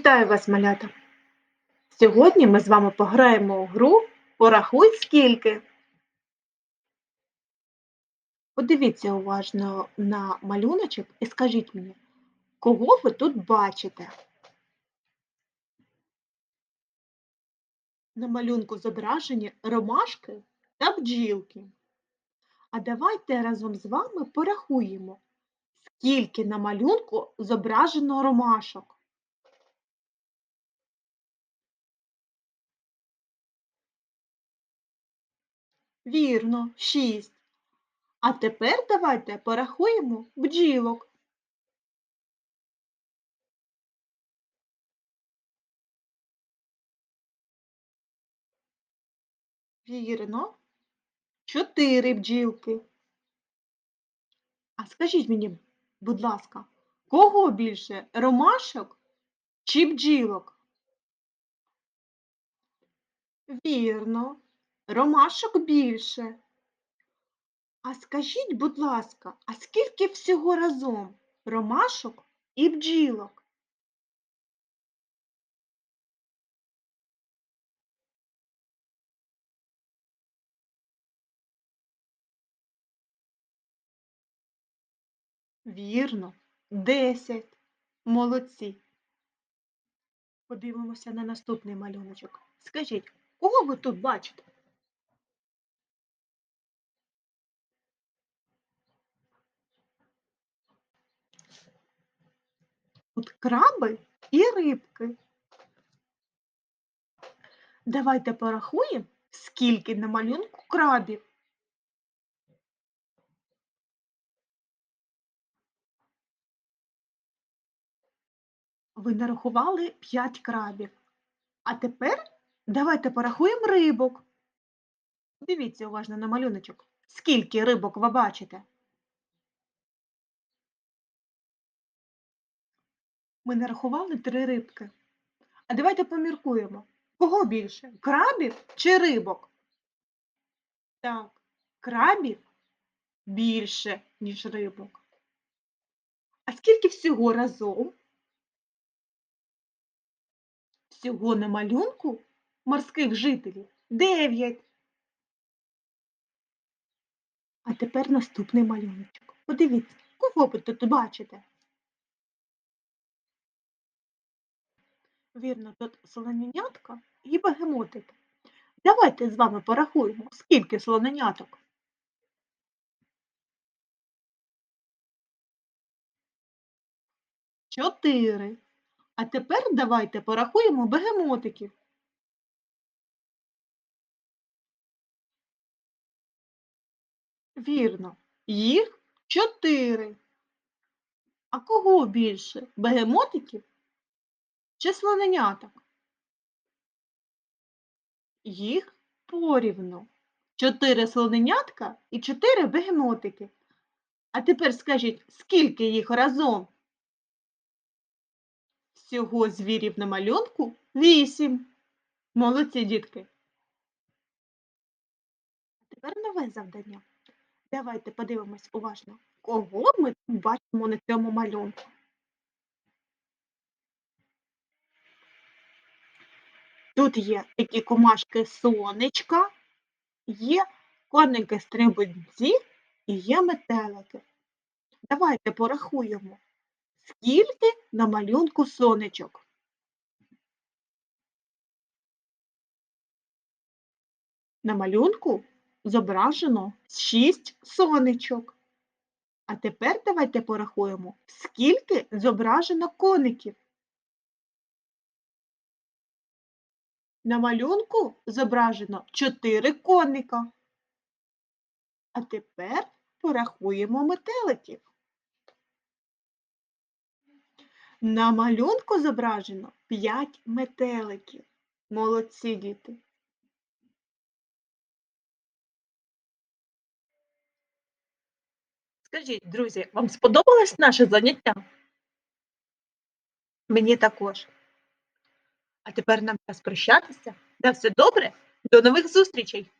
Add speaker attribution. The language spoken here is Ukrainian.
Speaker 1: Вітаю вас, малята! Сьогодні ми з вами пограємо у гру Порахуй скільки. Подивіться уважно на малюночок і скажіть мені, кого ви тут бачите? На малюнку зображені ромашки та бджілки. А давайте разом з вами порахуємо, скільки на малюнку зображено ромашок. Вірно, шість. А тепер давайте порахуємо бджілок. Вірно, чотири бджілки. А скажіть мені, будь ласка, кого більше ромашок чи бджілок? Вірно, ромашок більше. А скажіть, будь ласка, а скільки всього разом ромашок і бджілок? Вірно, десять. Молодці. Подивимося на наступний малюночок. Скажіть, кого ви тут бачите? Тут краби і рибки. Давайте порахуємо, скільки на малюнку крабів. Ви нарахували 5 крабів. А тепер давайте порахуємо рибок. Дивіться уважно на малюночок. Скільки рибок ви бачите? Ми нарахували три рибки. А давайте поміркуємо. Кого більше? Крабів чи рибок? Так, крабів більше, ніж рибок. А скільки всього разом? Всього на малюнку морських жителів дев'ять. А тепер наступний малюночок. Подивіться, кого ви тут бачите? Вірно, тут слоненятка і бегемотики. Давайте з вами порахуємо, скільки слоненяток. Чотири. А тепер давайте порахуємо бегемотиків. Вірно, їх чотири. А кого більше? Бегемотиків чи слоненяток? Їх порівну. Чотири слоненятка і чотири бегемотики. А тепер скажіть, скільки їх разом? Всього звірів на малюнку вісім. Молодці, дітки. А тепер нове завдання. Давайте подивимось уважно, кого ми бачимо на цьому малюнку. Тут є такі комашки сонечка, є коники стрибунці і є метелики. Давайте порахуємо, скільки на малюнку сонечок. На малюнку зображено 6 сонечок. А тепер давайте порахуємо, скільки зображено коників. На малюнку зображено 4 коника. А тепер порахуємо метеликів. На малюнку зображено 5 метеликів. Молодці діти. Скажіть, друзі, вам сподобалось наше заняття? Мені також. А тепер нам час прощатися. На все добре, до нових зустрічей!